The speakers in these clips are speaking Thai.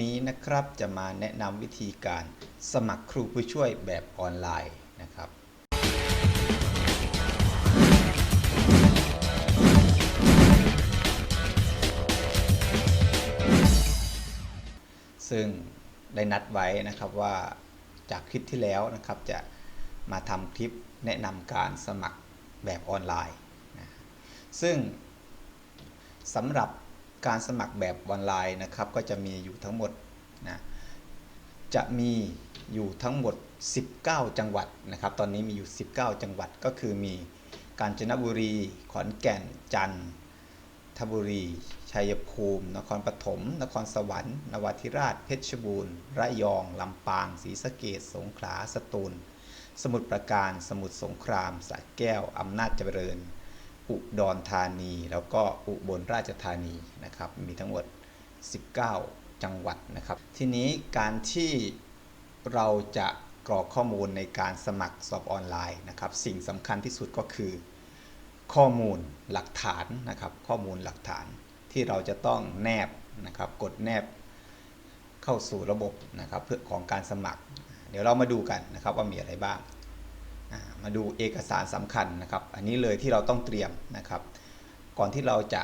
นี้นะครับจะมาแนะนำวิธีการสมัครครูผู้ช่วยแบบออนไลน์นะครับ ซึ่งได้นัดไว้นะครับว่าจากคลิปที่แล้วนะครับจะมาทำคลิปแนะนำการสมัครแบบออนไลน์นะซึ่งสำหรับ การสมัครแบบออนไลน์นะครับก็จะมีอยู่ทั้งหมดนะจะมีอยู่ทั้งหมด 19 จังหวัดนะครับ ตอนนี้มีอยู่ 19 จังหวัดก็คือมีกาญจนบุรี ขอนแก่น จันทบุรี ชัยภูมิ นครปฐม นครสวรรค์ นวธิราช เพชรบูรณ์ ระยอง ลำปาง ศรีสะเกษสงขลา สตูล สมุทรปราการ สมุทรสงครามสระแก้ว อำนาจเจริญ อุดรธานี แล้วก็อุบลราชธานีนะครับ มีทั้งหมด 19 จังหวัดนะครับ ทีนี้การที่เราจะกรอกข้อมูลในการสมัครสอบออนไลน์นะครับ สิ่งสำคัญที่สุดก็คือ ข้อมูลหลักฐานนะครับ ข้อมูลหลักฐานที่เราจะต้องแนบนะครับ กดแนบเข้าสู่ระบบนะครับ เพื่อของการสมัคร เดี๋ยวเรามาดูกันนะครับว่ามีอะไรบ้าง มาดูเอกสารสำคัญนะครับ อันนี้เลยที่เราต้องเตรียมนะครับ ก่อนที่เราจะ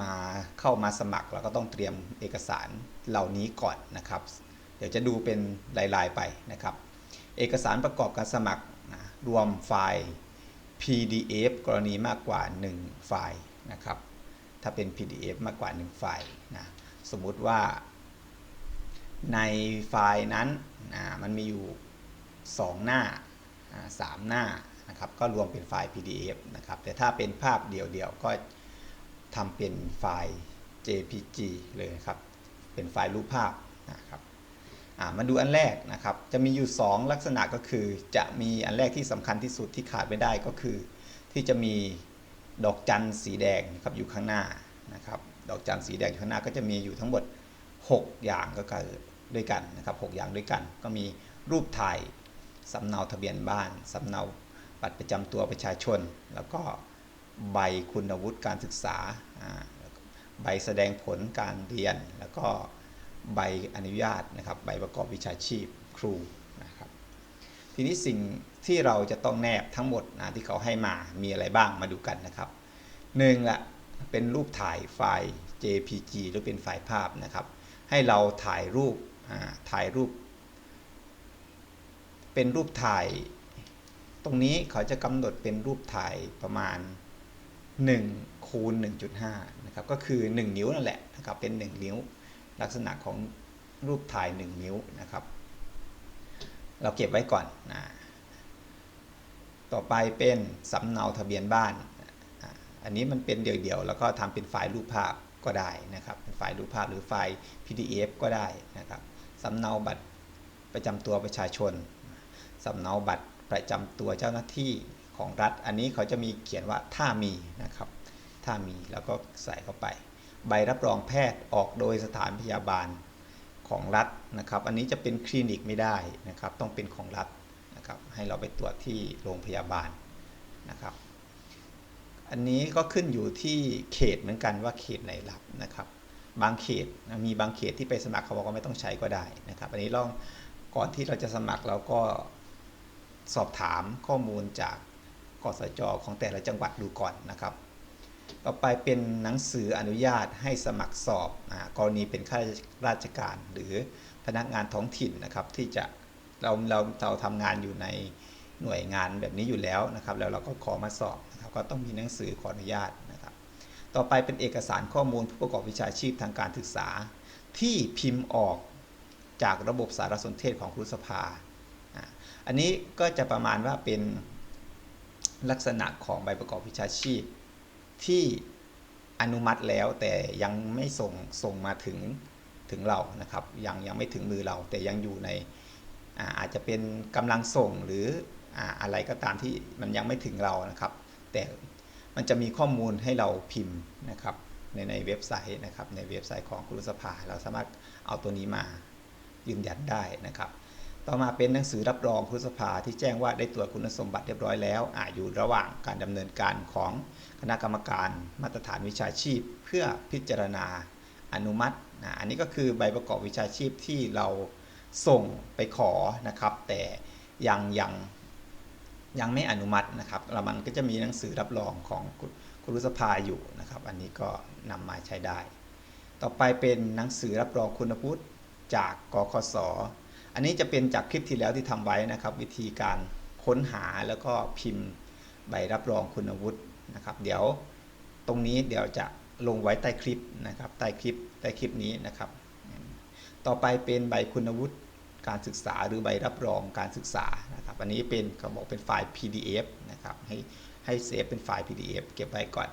มาเข้ามาสมัครเราก็ต้องเตรียมเอกสารเหล่านี้ก่อนนะครับ เดี๋ยวจะดูเป็นลายๆไปนะครับ เอกสารประกอบการสมัครนะรวมไฟล์ PDF กรณีมากกว่า 1 ไฟล์นะครับ ถ้าเป็น PDF มากกว่า 1 ไฟล์นะสมมุติว่า ในไฟล์นั้นนะมันมีอยู่ 2 หน้า สามหน้านะครับก็รวมเป็นไฟล์ PDF นะครับแต่ถ้าเป็นภาพเดี่ยวๆก็ทำเป็นไฟล์ JPG เลยครับ เป็นไฟล์รูปภาพนะครับมาดูอันแรกนะครับ จะมีอยู่ 2 ลักษณะก็คือ จะมีอันแรกที่สำคัญที่สุดที่ขาดไม่ได้ก็คือ ที่จะมีดอกจันสีแดงครับอยู่ข้างหน้านะครับ ดอกจันสีแดงข้างหน้าก็จะมีอยู่ทั้งหมด 6 อย่างก็คือด้วยกันนะครับ 6 อย่างด้วยกัน ก็มีรูปถ่าย สำเนาทะเบียนบ้านสำเนาบัตรประจำตัวประชาชน แล้วก็ใบคุณวุฒิการศึกษา ใบแสดงผลการเรียน แล้วก็ใบอนุญาตนะครับ ใบประกอบวิชาชีพครูนะครับ ทีนี้สิ่งที่เราจะต้องแนบทั้งหมดนะที่เขาให้มา มีอะไรบ้างมาดูกันนะครับหนึ่งละเป็นรูปถ่ายไฟล์ JPG หรือเป็นไฟล์ภาพนะครับ ให้เราถ่ายรูปถ่ายรูป เป็นรูปถ่าย ตรงนี้เขาจะกำหนดเป็นรูปถ่ายประมาณ1คูณ1.5นะครับก็คือ 1 นิ้วนั่นแหละนะครับเป็น 1 นิ้ว ลักษณะของรูปถ่าย 1 นิ้วนะครับ เราเก็บไว้ก่อนนะต่อไปเป็นสำเนาทะเบียนบ้าน อันนี้มันเป็นเดี่ยวๆ แล้วก็ทำเป็นไฟล์รูปภาพก็ได้นะครับ เป็นไฟล์รูปภาพหรือไฟล์ PDF ก็ได้นะครับสำเนาบัตรประจำตัวประชาชน สำเนาบัตรประจำตัวเจ้าหน้าที่ของรัฐ อันนี้เขาจะมีเขียนว่าถ้ามีนะครับ ถ้ามีแล้วก็ใส่เข้าไป ใบรับรองแพทย์ออกโดยสถานพยาบาลของรัฐนะครับ อันนี้จะเป็นคลินิกไม่ได้นะครับ ต้องเป็นของรัฐนะครับ ให้เราไปตรวจที่โรงพยาบาลนะครับ อันนี้ก็ขึ้นอยู่ที่เขตเหมือนกันว่าเขตไหนรับนะครับ บางเขตมีบางเขตที่ไปสมัครเขาบอกว่าไม่ต้องใช้ก็ได้นะครับ อันนี้ลองก่อนที่เราจะสมัครเราก็ สอบถามข้อมูลจากกสจของแต่ละจังหวัดดูก่อนนะครับต่อไปเป็นหนังสืออนุญาตให้สมัครสอบอกรณีเป็นข้าราชการ หรือพนักงานท้องถิ่นนะครับ ที่จะเราเราเราทำงานอยู่ในหน่วยงานแบบนี้อยู่แล้วนะครับ แล้วเราก็ขอมาสอบนะครับ ก็ต้องมีหนังสือขออนุญาตนะครับ ต่อไปเป็นเอกสารข้อมูลผู้ประกอบวิชาชีพทางการศึกษา ที่พิมพ์ออกจากระบบสารสนเทศของครุสภา อันนี้ก็จะประมาณว่าเป็นลักษณะของใบประกอบวิชาชีพ ที่อนุมัติแล้วแต่ยังไม่ส่งส่งมาถึงถึงเรานะครับยังยังไม่ถึงมือเราแต่ยังอยู่ในอาอาจจะเป็นกำลังส่งหรือออะไรก็ตามที่มันยังไม่ถึงเรานะครับ แต่มันจะมีข้อมูลให้เราพิมพ์นะครับในในเว็บไซต์นะครับในเว็บไซต์ของคุรุสภา เราสามารถเอาตัวนี้มายืนยันได้นะครับ ต่อมาเป็นหนังสือรับรองคุรุสภาที่แจ้งว่าได้ตรวจคุณสมบัติเรียบร้อยแล้วอาอยู่ระหว่างการดำเนินการของคณะกรรมการมาตรฐานวิชาชีพ เพื่อพิจารณาอนุมัตินะอันนี้ก็คือใบประกอบวิชาชีพที่เราส่งไปขอนะครับ แต่ยังยังยังไม่อนุมัตินะครับแล้วมันก็จะมีหนังสือรับรองของคุณรูสภาอยู่นะครับ อันนี้ก็นำมาใช้ได้ ต่อไปเป็นหนังสือรับรองคุณวุฒิจากกคส อันนี้จะเป็นจากคลิปที่แล้วที่ทำไว้นะครับ วิธีการค้นหาแล้วก็พิมพ์ใบรับรองคุณวุฒินะครับ เดี๋ยวตรงนี้เดี๋ยวจะลงไว้ใต้คลิปนะครับ ใต้คลิปใต้คลิปนี้นะครับ ต่อไปเป็นใบคุณวุฒิการศึกษาหรือใบรับรองการศึกษานะครับ อันนี้เป็นเขาบอกเป็นไฟล์ PDF นะครับ ให้ให้เซฟเป็นไฟล์ PDF เก็บไว้ก่อน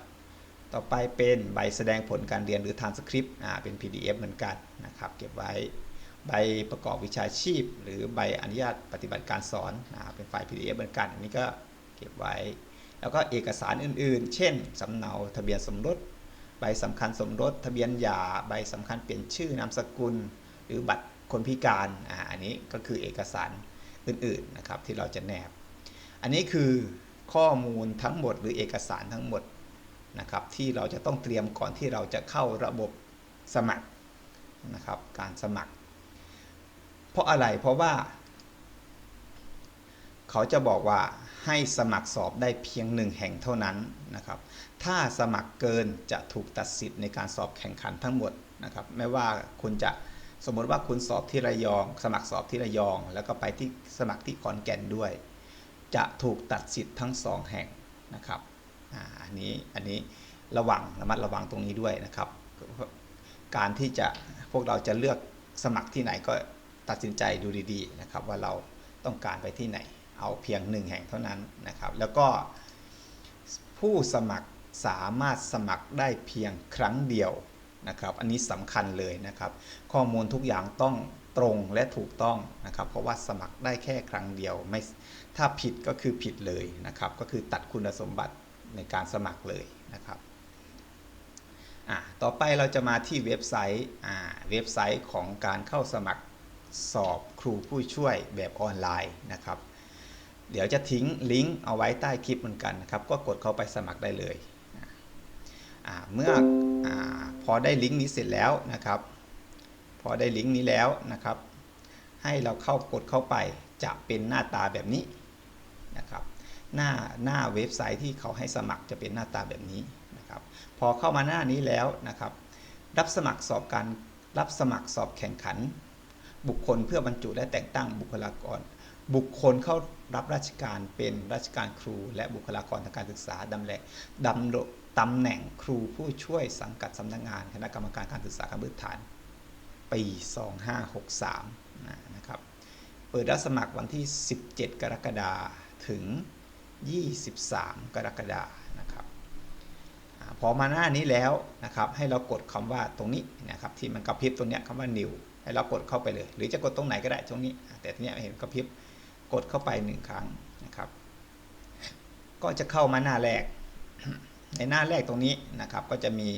ต่อไปเป็นใบแสดงผลการเรียนหรือ transcript อ่าเป็น PDF เหมือนกันนะครับ เก็บไว้ ใบประกอบวิชาชีพ หรือใบอนุญาตปฏิบัติการสอนอ่าเป็นไฟล์ PDF เหมือนกันอันนี้ก็เก็บไว้ แล้วก็เอกสารอื่นๆ เช่นสำเนาทะเบียนสมรส ใบสำคัญสมรส ทะเบียนหย่าใบสำคัญเปลี่ยนชื่อนามสกุล หรือบัตรคนพิการอ่าอันนี้ก็คือเอกสารอื่นๆนะครับที่เราจะแนบ อันนี้คือข้อมูลทั้งหมดหรือเอกสารทั้งหมดนะครับที่เราจะต้องเตรียมก่อนที่เราจะเข้าระบบสมัครนะครับการสมัคร เพราะอะไรเพราะว่า เขาจะบอกว่าให้สมัครสอบได้เพียงหนึ่งแห่งเท่านั้นนะครับ ถ้าสมัครเกินจะถูกตัดสิทธิ์ในการสอบแข่งขันทั้งหมดนะครับ ไม่ว่าคุณจะสมมติว่าคุณสอบที่ระยอง สมัครสอบที่ระยอง แล้วก็ไปที่สมัครที่ขอนแก่นด้วย จะถูกตัดสิทธิ์ทั้งสองแห่งนะครับอันนี้อันนี้ระวังระมัดระวังตรงนี้ด้วยนะครับ การที่จะพวกเราจะเลือกสมัครที่ไหนก็ ตัดสินใจดูดีๆนะครับว่าเราต้องการไปที่ไหน เอาเพียงหนึ่งแห่งเท่านั้นนะครับแล้วก็ผู้สมัครสามารถสมัครได้เพียงครั้งเดียวนะครับอันนี้สำคัญเลยนะครับข้อมูลทุกอย่างต้องตรงและถูกต้องนะครับเพราะว่าสมัครได้แค่ครั้งเดียวไม่ถ้าผิดก็คือผิดเลยนะครับก็คือตัดคุณสมบัติในการสมัครเลยนะครับต่อไปเราจะมาที่เว็บไซต์เว็บไซต์ของการเข้าสมัคร สอบครูผู้ช่วยแบบออนไลน์นะครับ เดี๋ยวจะทิ้งลิงก์เอาไว้ใต้คลิปเหมือนกันนะครับ ก็กดเข้าไปสมัครได้เลยเมื่ออพอได้ลิงก์นี้เสร็จแล้วนะครับ พอได้ลิงก์นี้แล้วนะครับ ให้เราเข้ากดเข้าไปจะเป็นหน้าตาแบบนี้นะครับ หน้าหน้าเว็บไซต์ที่เขาให้สมัครจะเป็นหน้าตาแบบนี้นะครับ พอเข้ามาหน้านี้แล้วนะครับ รับสมัครสอบการรับสมัครสอบแข่งขัน บุคคลเพื่อบรรจุและแต่งตั้งบุคลากร บุคคลเข้ารับราชการเป็นราชการครู และบุคลากรทางการศึกษาดำแหน่งดำรตำแหน่งครูผู้ช่วยสังกัดสำนักงานคณะกรรมการการศึกษาขั้นพื้นฐาน ปี 2563 นะครับ เปิดรับสมัครวันที่ 17 กรกฎาคมถึง 23 กรกฎาคมนะครับพอมาหน้านี้แล้วนะครับ ให้เรากดคำว่าตรงนี้นะครับที่มันกระพริบตรงนี้คำว่า new ให้เรากดเข้าไปเลย หรือจะกดตรงไหนก็ได้ตรงนี้ แต่ทีเนี้ยเห็นกระพริบกดเข้าไปหนึ่งครั้งนะครับ ก็จะเข้ามาหน้าแรก ในหน้าแรกตรงนี้นะครับ ก็จะมี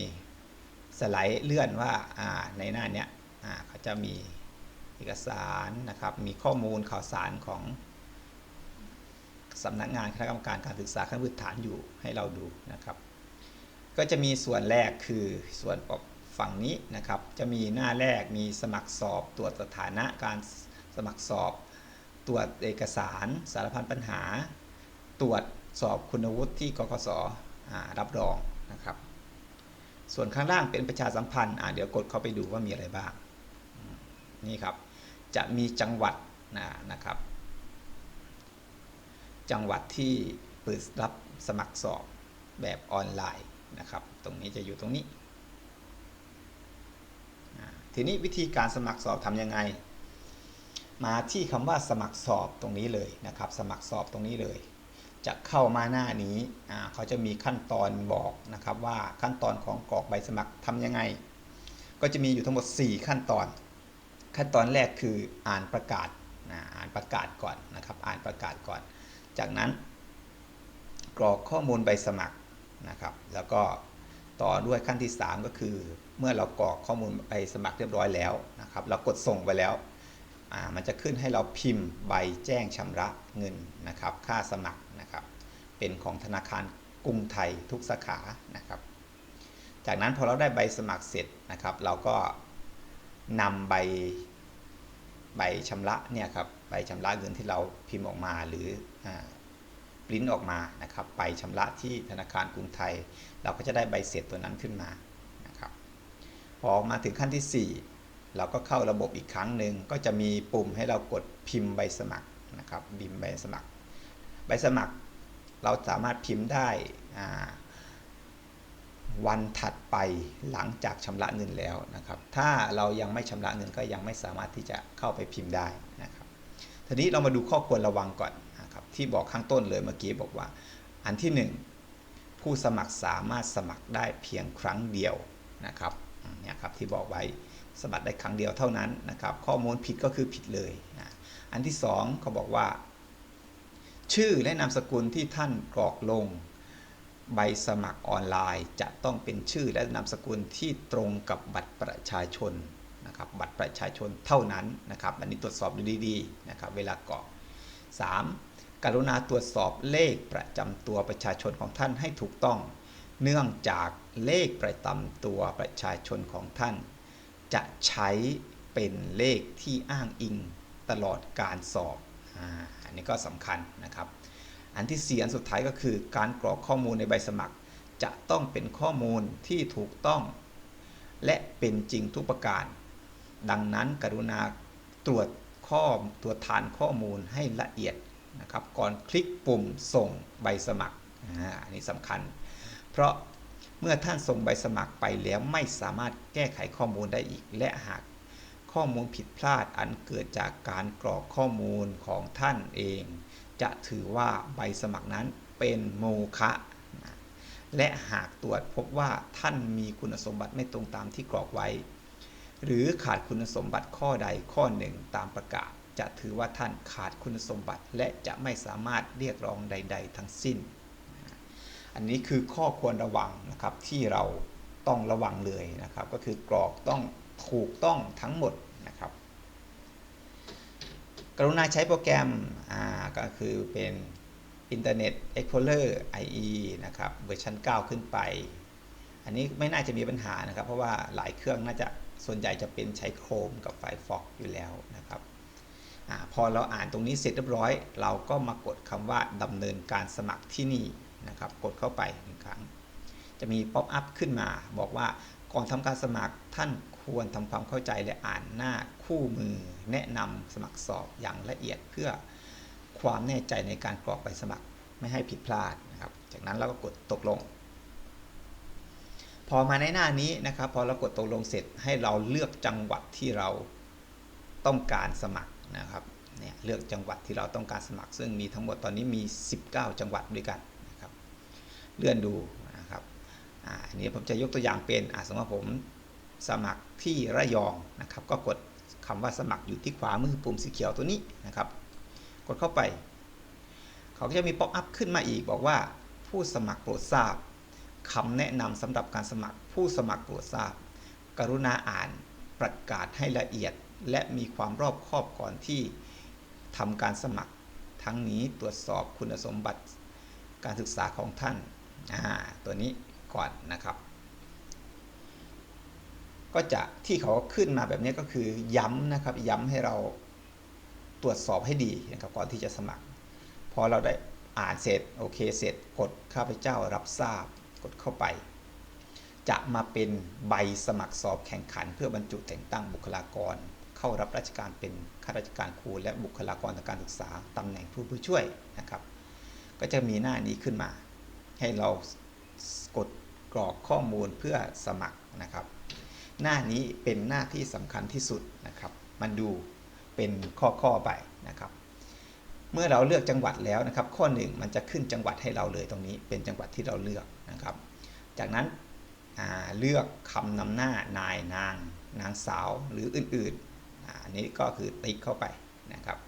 สไลด์เลื่อนว่าในหน้าเนี้ยเขาจะมีเอกสารนะครับ มีข้อมูลข่าวสารของสำนักงานคณะกรรมการการศึกษาขั้นพื้นฐานอยู่ให้เราดูนะครับ ก็จะมีส่วนแรกคือส่วนออก ฝั่งนี้นะครับ จะมีหน้าแรกมีสมัครสอบ ตรวจสถานะการสมัครสอบ ตรวจเอกสาร สารพันปัญหา ตรวจสอบคุณวุฒิที่กกสรับรองนะครับ ส่วนข้างล่างเป็นประชาสัมพันธ์เดี๋ยวกดเข้าไปดูว่ามีอะไรบ้าง นี่ครับ จะมีจังหวัดนะครับ จังหวัดที่เปิดรับสมัครสอบแบบออนไลน์นะครับ ตรงนี้จะอยู่ตรงนี้ ทีนี้วิธีการสมัครสอบทำยังไง มาที่คำว่าสมัครสอบตรงนี้เลยนะครับ สมัครสอบตรงนี้เลย จะเข้ามาหน้านี้เขาจะมีขั้นตอนบอกนะครับว่าขั้นตอนของกรอกใบสมัครทำยังไง ก็จะมีอยู่ทั้งหมด 4 ขั้นตอน ขั้นตอนแรกคืออ่านประกาศอ่านประกาศก่อนนะครับ อ่านประกาศก่อน จากนั้น กรอกข้อมูลใบสมัครนะครับ แล้วก็ต่อด้วยขั้นที่ 3 ก็คือ เมื่อเรากรอกข้อมูลใบสมัครเรียบร้อยแล้วนะครับเรากดส่งไปแล้วมันจะขึ้นให้เราพิมพ์ใบแจ้งชำระเงินนะครับ ค่าสมัครนะครับ เป็นของธนาคารกรุงไทยทุกสาขานะครับ จากนั้นพอเราได้ใบสมัครเสร็จนะครับ เราก็นำใบใบชำระเนี่ยครับใบชำระเงินที่เราพิมพ์ออกมาหรือปริ้นออกมานะครับ ไปชำระที่ธนาคารกรุงไทย เราก็จะได้ใบเสร็จตัวนั้นขึ้นมา พอมาถึงขั้นที่ 4 เราก็เข้าระบบอีกครั้งหนึ่งก็จะมีปุ่มให้เรากดพิมพ์ใบสมัครนะครับบิมพ์ใบสมัคร ใบสมัครเราสามารถพิมพ์ได้วันถัดไปหลังจากชำระเงินแล้วนะครับ ถ้าเรายังไม่ชำระเงินก็ยังไม่สามารถที่จะเข้าไปพิมพ์ได้นะครับ ทีนี้เรามาดูข้อควรระวังก่อนนะครับที่บอกข้างต้นเลยเมื่อกี้บอกว่า อันที่ 1 ผู้สมัครสามารถสมัครได้เพียงครั้งเดียวนะครับ เนี่ยครับที่บอกไว้สมัครได้ครั้งเดียวเท่านั้นนะครับ ข้อมูลผิดก็คือผิดเลยนะอันที่2เขาบอกว่า ชื่อและนามสกุลที่ท่านกรอกลงใบสมัครออนไลน์ จะต้องเป็นชื่อและนามสกุลที่ตรงกับบัตรประชาชนนะครับบัตรประชาชนเท่านั้นนะครับอันนี้ตรวจสอบดูดีๆนะครับเวลากรอก 3. กรุณาตรวจสอบเลขประจำตัวประชาชนของท่านให้ถูกต้อง เนื่องจากเลขประจำตัวประชาชนของท่าน จะใช้เป็นเลขที่อ้างอิงตลอดการสอบอันนี้ก็สำคัญนะครับ อันที่สี่อันสุดท้ายก็คือการกรอกข้อมูลในใบสมัคร จะต้องเป็นข้อมูลที่ถูกต้อง และเป็นจริงทุกประการ ดังนั้นกรุณาตรวจข้อตรวจฐานข้อมูลให้ละเอียดนะครับ ก่อนคลิกปุ่มส่งใบสมัครอันนี้สำคัญ เพราะเมื่อท่านส่งใบสมัครไปแล้วไม่สามารถแก้ไขข้อมูลได้อีก และหากข้อมูลผิดพลาดอันเกิดจากการกรอกข้อมูลของท่านเอง จะถือว่าใบสมัครนั้นเป็นโมฆะและหากตรวจพบว่าท่านมีคุณสมบัติไม่ตรงตามที่กรอกไว้ หรือขาดคุณสมบัติข้อใดข้อหนึ่งตามประกาศ จะถือว่าท่านขาดคุณสมบัติและจะไม่สามารถเรียกร้องใด ๆ ทั้งสิ้น อันนี้คือข้อควรระวังนะครับที่เราต้องระวังเลยนะครับ ก็คือกรอกต้องถูกต้องทั้งหมดนะครับ กรุณาใช้โปรแกรมก็คือเป็น Internet Explorer IE นะครับเวอร์ชัน9 ขึ้นไป อันนี้ไม่น่าจะมีปัญหานะครับ เพราะว่าหลายเครื่องน่าจะส่วนใหญ่จะเป็นใช้ Chrome กับ Firefox อยู่แล้วนะครับอพอเราอ่านตรงนี้เสร็จเรียบร้อย เราก็มากดคำว่าดำเนินการสมัครที่นี่ นะครับ กดเข้าไปหนึ่งครั้ง จะมีป๊อปอัพขึ้นมา บอกว่าก่อนทำการสมัครท่านควรทำความเข้าใจและอ่านหน้าคู่มือ แนะนำสมัครสอบอย่างละเอียดเพื่อความแน่ใจในการกรอกใบสมัครไม่ให้ผิดพลาดนะครับ จากนั้นเราก็กดตกลง พอมาในหน้านี้นะครับ พอเรากดตกลงเสร็จให้เราเลือกจังหวัดที่เราต้องการสมัครนะครับเนี่ยเลือกจังหวัดที่เราต้องการสมัคร ซึ่งมีทั้งหมดตอนนี้มี 19 จังหวัดด้วยกัน เลื่อนดูนะครับอันนี้ผมจะยกตัวอย่างเป็นสมมติว่าผมสมัครที่ระยองนะครับ ก็กดคำว่าสมัครอยู่ที่ขวามือปุ่มสีเขียวตัวนี้นะครับ กดเข้าไป เขาก็จะมีป๊อปอัพขึ้นมาอีก บอกว่าผู้สมัครโปรดทราบคำแนะนำสำหรับการสมัคร ผู้สมัครโปรดทราบ กรุณาอ่านประกาศให้ละเอียด และมีความรอบคอบก่อนที่ทำการสมัคร ทั้งนี้ตรวจสอบคุณสมบัติการศึกษาของท่าน ตัวนี้ก่อนนะครับ ก็จะที่เขาขึ้นมาแบบนี้ก็คือย้ำนะครับ ย้ำให้เราตรวจสอบให้ดีนะครับก่อนที่จะสมัคร พอเราได้อ่านเสร็จโอเคเสร็จกดข้าพเจ้ารับทราบกดเข้าไป จะมาเป็นใบสมัครสอบแข่งขัน เพื่อบรรจุแต่งตั้งบุคลากร เข้ารับราชการเป็นข้าราชการครูและบุคลากรทางการศึกษาตำแหน่งผู้ผู้ช่วยนะครับ ก็จะมีหน้านี้ขึ้นมา ให้เรากดกรอกข้อมูลเพื่อสมัครนะครับ หน้านี้เป็นหน้าที่สำคัญที่สุดนะครับ มันดูเป็นข้อๆไปนะครับ เมื่อเราเลือกจังหวัดแล้วนะครับ ข้อหนึ่งมันจะขึ้นจังหวัดให้เราเลยตรงนี้ เป็นจังหวัดที่เราเลือกนะครับ จากนั้นเลือกคำนำหน้านายนาง นางสาวหรืออื่นๆอันนี้ก็คือติ๊กเข้าไปนะครับ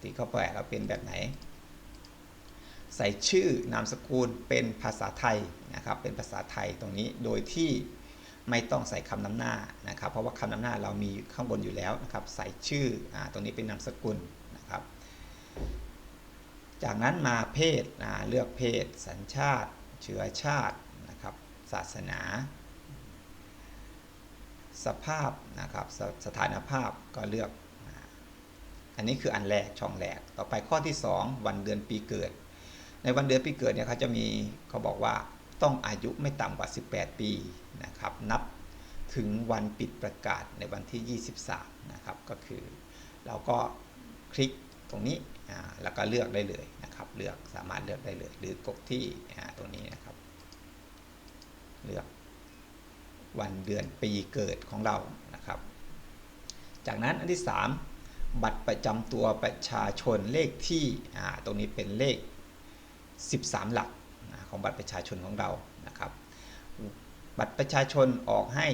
ติ๊กเข้าไปเราเป็นแบบไหน ใส่ชื่อนามสกุลเป็นภาษาไทยนะครับเป็นภาษาไทยตรงนี้โดยที่ไม่ต้องใส่คำนำหน้านะครับ เพราะว่าคำนำหน้าเรามีข้างบนอยู่แล้วนะครับใส่ชื่ออตรงนี้เป็นนามสกุลนะครับ จากนั้นมาเพศเลือกเพศ สัญชาติ เชื้อชาตินะครับศาสนา สภาพนะครับสสถานภาพก็เลือก อันนี้คืออันแรกช่องแรก ต่อไปข้อที่ 2 วันเดือนปีเกิด ในวันเดือนปีเกิดเนี่ยเขาจะมีเขาบอกว่าต้องอายุไม่ต่ำกว่า 18 ปีนะครับนับถึงวันปิดประกาศในวันที่ 23 นะครับ ก็คือเราก็คลิกตรงนี้อ่าแล้วก็เลือกได้เลยนะครับ เลือกสามารถเลือกได้เลย หรือกดที่อ่าตรงนี้นะครับ เลือกวันเดือนปีเกิดของเรานะครับ จากนั้นอันที่ 3 บัตรประจำตัวประชาชนเลขที่อ่าตรงนี้เป็นเลข 13 หลักของบัตรประชาชนของเรานะครับ บัตรประชาชนออกให้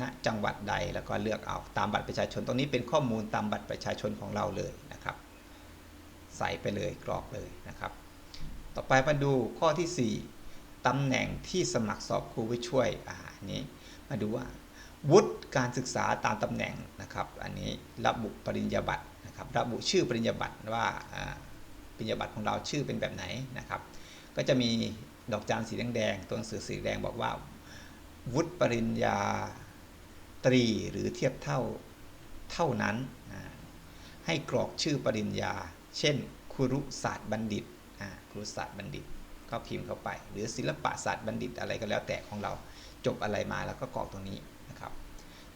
ณจังหวัดใดแล้วก็เลือกเอาตามบัตรประชาชนตรงนี้เป็นข้อมูลตามบัตรประชาชนของเราเลยนะครับ ใส่ไปเลยกรอกเลยนะครับ ต่อไปมาดูข้อที่ 4ตำแหน่งที่สมัครสอบครูผู้ช่วยอ่านนี้มาดูว่าวุฒิการศึกษาตามตำแหน่งนะครับ อันนี้ระบุปริญญาบัตรนะครับ ระบุชื่อปริญญาบัตรว่าอ่า ริญญาบัตรของเราชื่อเป็นแบบไหนนะครับ ก็จะมีดอกจานสีแดงๆตัวหนังสือสีแดงบอกว่า วุฒิปริญญาตรีหรือเทียบเท่าเท่านั้น ให้กรอกชื่อปริญญา เช่นครุศาสตร์บัณฑิตครุศาสตร์บัณฑิต ก็พิมพ์เข้าไป หรือศิลปศาสตร์บัณฑิตอะไรก็แล้วแต่ของเราจบอะไรมาแล้วก็กรอกตรงนี้นะครับ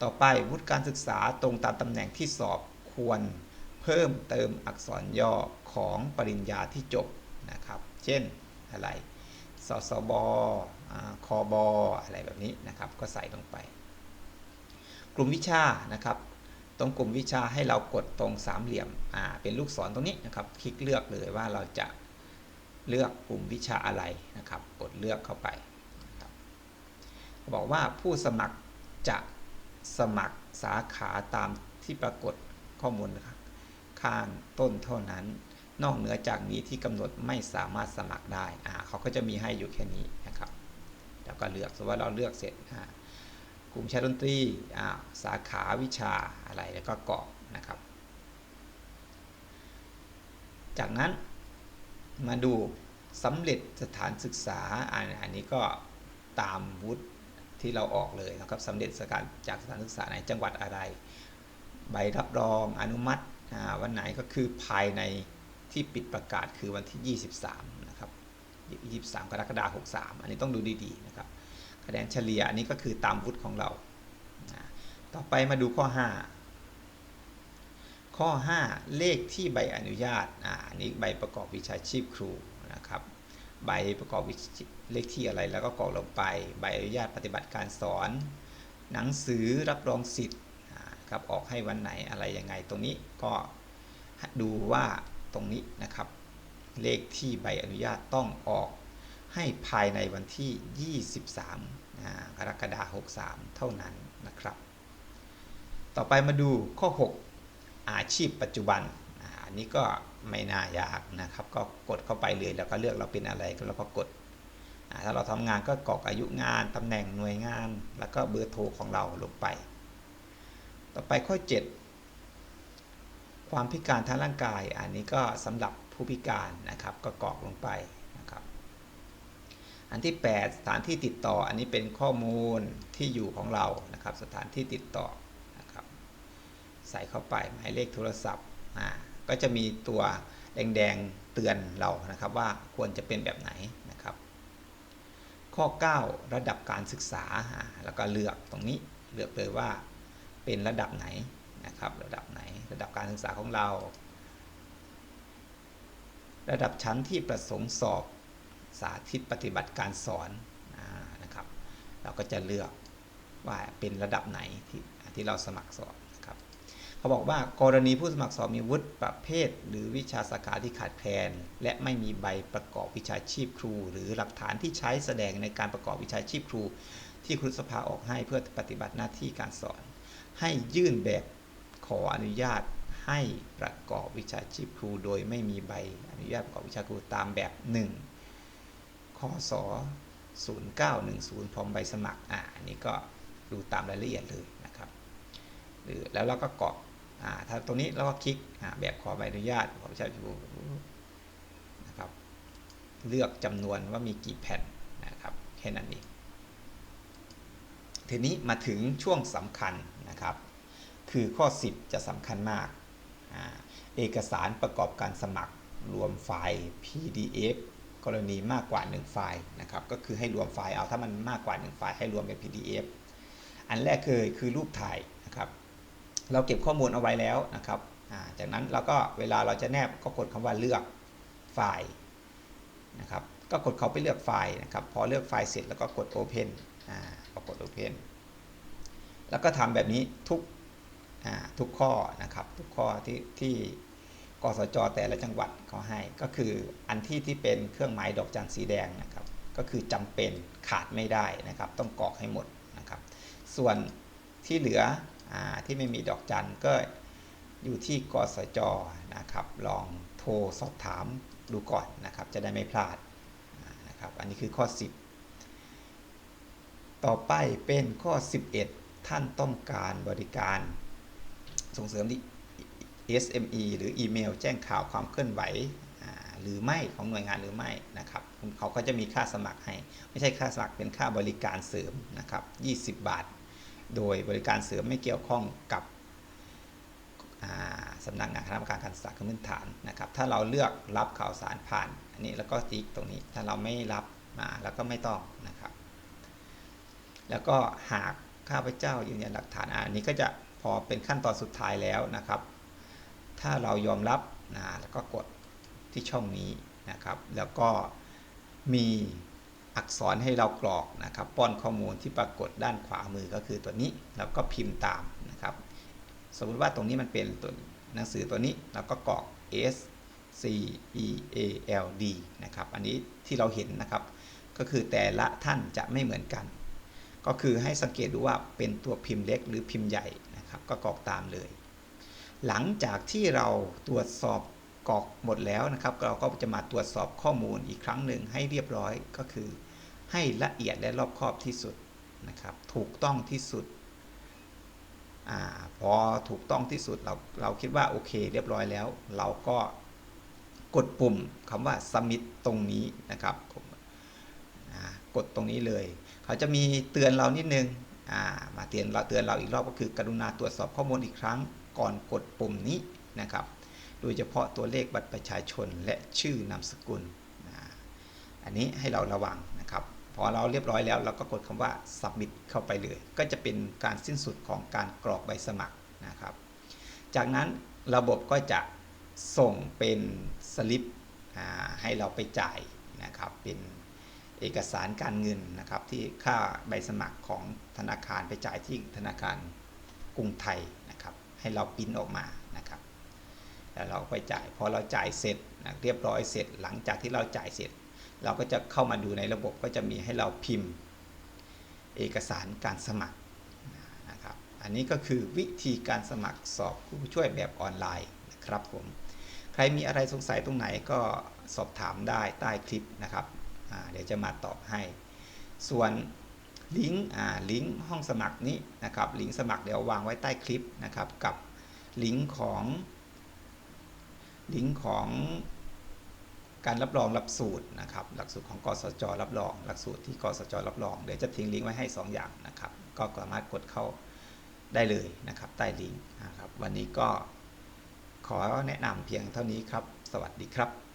ต่อไปวุฒิการศึกษาตรงตามตำแหน่งที่สอบควร เพิ่มเติมอักษรย่อของปริญญาที่จบนะครับ เช่นอะไร สสบอ่าคบอะไรแบบนี้นะครับ ก็ใส่ลงไป กลุ่มวิชานะครับ ตรงกลุ่มวิชาให้เรากดตรงสามเหลี่ยม อ่า เป็นลูกศรตรงนี้นะครับ คลิกเลือกเลยว่าเราจะเลือกกลุ่มวิชาอะไรนะครับ กดเลือกเข้าไปบบอกว่าผู้สมัครจะสมัครสาขาตามที่ปรากฏข้อมูลนะครับ ข้างต้นเท่านั้น นอกเหนือจากนี้ที่กำหนดไม่สามารถสมัครได้อ่าเขาก็จะมีให้อยู่แค่นี้นะครับ แล้วก็เลือกสมมติว่าเราเลือกเสร็จอ่ากลุ่มช้ดนตรีอ่าสาขาวิชาอะไรแล้วก็กรอกนะครับ จากนั้นมาดูสำเร็จสถานศึกษาอันนี้ก็ตามวุฒิที่เราออกเลยนะครับสำเร็จสการจากสถานศึกษาในจังหวัดอะไร ใบรับรองอนุมัติ วันไหนก็คือภายในที่ปิดประกาศคือวันที่ 23 นะครับ 23 กรกฎาคม 63 อันนี้ต้องดูดีๆนะครับ คะแนนเฉลี่ยอันนี้ก็คือตามวุฒิของเรา ต่อไปมาดูข้อ 5 ข้อ 5 เลขที่ใบอนุญาต อ่าอันนี้ใบประกอบวิชาชีพครูนะครับ ใบประกอบวิชเลขที่อะไรแล้วก็กรอกลงไป ใบอนุญาตปฏิบัติการสอน หนังสือรับรองสิทธิ์ อ่าครับออกให้วันไหนอะไรยังไงตรงนี้ก็ดูว่าตรงนี้นะครับ เลขที่ใบอนุญาตต้องออกให้ภายในวันที่ 23อ่ากรกฎาคม63 เท่านั้นนะครับ ต่อไปมาดูข้อ 6 อาชีพปัจจุบันอันนี้ก็ไม่น่ายากนะครับ ก็กดเข้าไปเลยแล้วก็เลือกเราเป็นอะไรก็แล้วก็กดถ้าเราทำงานก็กรอกอายุงานตำแหน่งหน่วยงาน แล้วก็เบอร์โทรของเราลงไป ต่อไปข้อ 7 ความพิการทางร่างกาย อันนี้ก็สำหรับผู้พิการนะครับก็กรอกลงไปนะครับ อันที่ 8 สถานที่ติดต่ออันนี้เป็นข้อมูลที่อยู่ของเรานะครับ สถานที่ติดต่อนะครับ ใส่เข้าไปหมายเลขโทรศัพท์อ่าก็จะมีตัวแดงๆเตือนเรานะครับว่าควรจะเป็นแบบไหนนะครับ ข้อ 9 ระดับการศึกษาอ่าแล้วก็เลือกตรงนี้เลือกเลยว่า เป็นระดับไหนนะครับ ระดับไหน ระดับการศึกษาของเรา ระดับชั้นที่ประสงค์สอบสาธิตปฏิบัติการสอนนะครับ เราก็จะเลือกว่าเป็นระดับไหนที่ที่เราสมัครสอบนะครับเขาบอกว่ากรณีผู้สมัครสอบมีวุฒิประเภท หรือวิชาสาขาที่ขาดแคลน และไม่มีใบประกอบวิชาชีพครู หรือหลักฐานที่ใช้แสดงในการประกอบวิชาชีพครู ที่ครูสภาออกให้เพื่อปฏิบัติหน้าที่การสอน ให้ยื่นแบบขออนุญาตให้ประกอบวิชาชีพครู โดยไม่มีใบอนุญาตประกอบวิชาครูตามแบบ1คศ0910 พร้อมใบสมัคร อ่าอันนี้ก็ดูตามรายละเอียดเลยนะครับ หรือแล้วเราก็กรอกอ่าถ้าตรงนี้เราก็คลิกอ่าแบบขอใบอนุญาตขอวิชาชีพครูนะครับ เลือกจำนวนว่ามีกี่แผ่นนะครับ แค่นั้นเอง ทีนี้มาถึงช่วงสำคัญ นะครับ คือข้อ 10 จะสำคัญมากอเอกสารประกอบการสมัครรวมไฟล์ PDF กรณีมากกว่า 1 ไฟล์นะครับ ก็คือให้รวมไฟล์เอาถ้ามันมากกว่า 1 ไฟล์ให้รวมเป็น PDF อันแรกคือคือรูปถ่ายนะครับ เราเก็บข้อมูลเอาไว้แล้วนะครับาจากนั้นเราก็เวลาเราจะแนบก็กดคำว่าเลือกไฟล์นะครับ ก็กดเขาไปเลือกไฟล์นะครับ พอเลือกไฟล์เสร็จแล้วก็กด Open อ่าก็กด Open แล้วก็ทำแบบนี้ทุกทุกข้อนะครับทุกข้อที่ที่กสจแต่ละจังหวัดเขาให้ ก็คืออันที่ที่เป็นเครื่องหมายดอกจันสีแดงนะครับก็คือจำเป็นขาดไม่ได้นะครับ ต้องกรอกให้หมดนะครับ ส่วนที่เหลืออที่ไม่มีดอกจันก็อยู่ที่กสจนะครับ ลองโทรสอบถามดูก่อนนะครับ จะได้ไม่พลาดนะครับ อันนี้คือข้อ 10 ต่อไปเป็นข้อ 11 ท่านต้องการบริการส่งเสริมที่ SME หรืออีเมล แจ้งข่าวความเคลื่อนไหวหรือไม่ของหน่วยงานหรือไม่นะครับเขาก็จะมีค่าสมัครให้ ไม่ใช่ค่าสมัครเป็นค่าบริการเสริมนะครับ20 บาท โดยบริการเสริมไม่เกี่ยวข้องกับสำนักงานคณะกรรมการการศึกษาขั้นพื้นฐานนะครับ ถ้าเราเลือกรับข่าวสารผ่าน อันนี้แล้วก็ติ๊กตรงนี้ถ้าเราไม่รับมาแล้วก็ไม่ต้องนะครับ แล้วก็หาก ข้าพเจ้ายืนยันหลักฐานอันนี้ก็จะพอเป็นขั้นตอนสุดท้ายแล้วนะครับ ถ้าเรายอมรับนะแล้วก็กดที่ช่องนี้นะครับ แล้วก็มีอักษรให้เรากรอกนะครับป้อนข้อมูลที่ปรากฏด้านขวามือก็คือตัวนี้แล้วก็พิมพ์ตามนะครับ สมมติว่าตรงนี้มันเป็นตัวหนังสือตัวนี้เราก็กรอก S C E A L D นะครับ อันนี้ที่เราเห็นนะครับ ก็คือแต่ละท่านจะไม่เหมือนกัน ก็คือให้สังเกตดูว่าเป็นตัวพิมพ์เล็กหรือพิมพ์ใหญ่นะครับก็กรอกตามเลย หลังจากที่เราตรวจสอบกรอกหมดแล้วนะครับ เราก็จะมาตรวจสอบข้อมูลอีกครั้งหนึ่งให้เรียบร้อยก็คือ ให้ละเอียดและรอบคอบที่สุดนะครับ ถูกต้องที่สุดอพอถูกต้องที่สุดเราเราคิดว่าโอเค เรียบร้อยแล้ว เราก็กดปุ่มคำว่า submit ตรงนี้นะครับกดตรงนี้เลย เขาจะมีเตือนเรานิดนึงอ่ามาเตือนเราเตือนเราอีกรอบก็คือ กรุณาตรวจสอบข้อมูลอีกครั้งก่อนกดปุ่มนี้นะครับ โดยเฉพาะตัวเลขบัตรประชาชนและชื่อนามสกุล อันนี้ให้เราระวังนะครับ พอเราเรียบร้อยแล้วเราก็กดคำว่า submit เข้าไปเลย ก็จะเป็นการสิ้นสุดของการกรอกใบสมัครนะครับ จากนั้นระบบก็จะส่งเป็นสลิปให้เราไปจ่ายนะครับ เป็น เอกสารการเงินนะครับ ที่ค่าใบสมัครของธนาคารไปจ่ายที่ธนาคารกรุงไทยนะครับ ให้เราปริ้นออกมานะครับ แล้วเราไปจ่ายพอเราจ่ายเสร็จนะเรียบร้อยเสร็จ หลังจากที่เราจ่ายเสร็จ เราก็จะเข้ามาดูในระบบก็จะมีให้เราพิมพ์ เอกสารการสมัครนะครับ อันนี้ก็คือวิธีการสมัครสอบผู้ช่วยแบบออนไลน์นะครับผมใครมีอะไรสงสัยตรงไหนก็สอบถามได้ใต้คลิปนะครับ เดี๋ยวจะมาตอบให้ ส่วนลิงก์ลิงก์ห้องสมัครนี้นะครับลิงก์สมัครเดี๋ยววางไว้ใต้คลิปนะครับกับลิงก์ของลิงก์ของการรับรองหลักสูตรนะครับหลักสูตรของกสจรับรอง หลักสูตรที่กสจรับรอง เดี๋ยวจะทิ้งลิงก์ไว้ให้ 2 อย่างนะครับ ก็สามารถกดเข้าได้เลยนะครับ ใต้ลิงก์นะครับ วันนี้ก็ขอแนะนำเพียงเท่านี้ครับ สวัสดีครับ